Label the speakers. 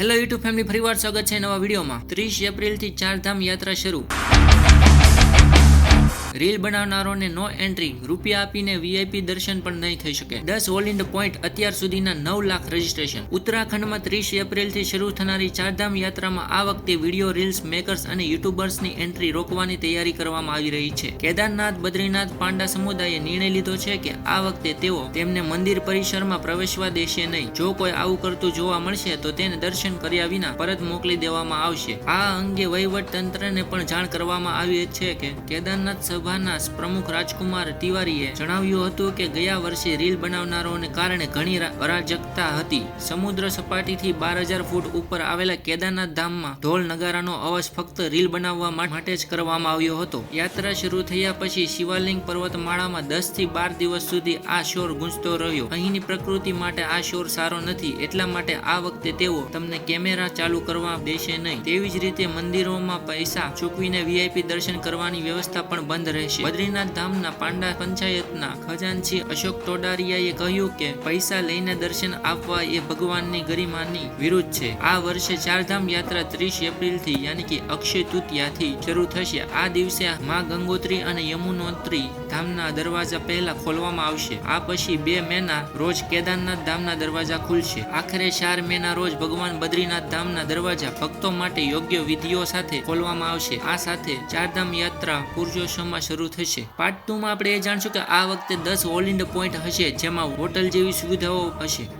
Speaker 1: Hello YouTube family ફરીવાર સ્વાગત છે નવા વિડીયોમાં. ત્રીસ એપ્રિલથી ચારધામ યાત્રા શરૂ. રીલ બનાવનારોને નો એન્ટ્રી રૂપિયા આપીને વીઆઈપી દર્શન પણ નહીં થઈ શકે. દસ ઓલ ઇન્ડ પોઈન્ટ અત્યાર સુધીના નવ લાખ રજીસ્ટ્રેશન ઉત્તરાખંડમાં ત્રીસ એપ્રિલથી શરૂ થનારી ચારધામ યાત્રામાં આ વખતે વીડિયો રીલ્સ મેકર્સ અને યુટ્યુબર્સની એન્ટ્રી રોકવાની તૈયારી કરવામાં આવી રહી છે. કેદારનાથ, બદ્રીનાથ, પાંડા સમુદાયે નિર્ણય લીધો છે કે આ વખતે તેઓ તેમને મંદિર પરિસરમાં પ્રવેશવા દેશે નહીં. જો કોઈ આવું કરતું જોવા મળશે, તો તેને દર્શન કર્યા વિના પરત મોકલી દેવામાં આવશે. આ અંગે વહીવટ તંત્રને પણ જાણ કરવામાં આવી છે કે કેદારનાથ સભાના પ્રમુખ રાજકુમાર તિવારીએ જણાવ્યું હતું કે ગયા વર્ષે રીલ બનાવનારોને કારણે ઘણી અરાજકતા હતી. સમુદ્ર સપાટીથી બાર હજાર ફૂટ ઉપર આવેલા કેદારનાથ ધામમાં ઢોલ નગારાનો અવાજ ફક્ત રીલ બનાવવા માટે જ કરવામાં આવ્યો હતો. યાત્રા શરૂ થયા પછી શિવાલિંગ પર્વતમાળામાં દસથી બાર દિવસ સુધી આ શોર ગુંજતો રહ્યો. અહીંની પ્રકૃતિ માટે આ શોર સારો નથી, એટલા માટે આ વખતે તેઓ તમને કેમેરા ચાલુ કરવા દેશે નહીં. તેવી જ રીતે મંદિરોમાં પૈસા ચૂકવીને વીઆઈપી દર્શન કરવાની વ્યવસ્થા પણ બંધ રહેશે. બદ્રીનાથ ધામના પાંડા પંચાયતના ખજાનચી અશોક ટોડારિયાએ કહ્યું કે, પૈસા લઈને દર્શન આપવા એ ભગવાનની ગરિમાની વિરુદ્ધ છે. આ વર્ષે ચારધામ યાત્રા ત્રીસ એપ્રિલથી યાની કે અક્ષય તૃતીયાથી શરૂ થશે. આ દિવસે મા ગંગોત્રી અને યમુનોત્રી ધામના દરવાજા પહેલા ખોલવામાં આવશે. આ પછી બે મેના રોજ કેદારનાથ ધામના દરવાજા ખુલશે. આખરે ચાર મેના રોજ ભગવાન બદ્રીનાથ ધામના દરવાજા ભક્તો માટે યોગ્ય વિધિઓ સાથે ખોલવામાં આવશે. આ સાથે ચારધામ યાત્રા પૂરજોશમાં શરૂ થશે. પાર્ટ ટુ માં આપણે એ જાણશું કે આ વખતે દસ ઓલ ઇન્ડ પોઈન્ટ હશે, જેમાં હોટલ જેવી સુવિધાઓ હશે.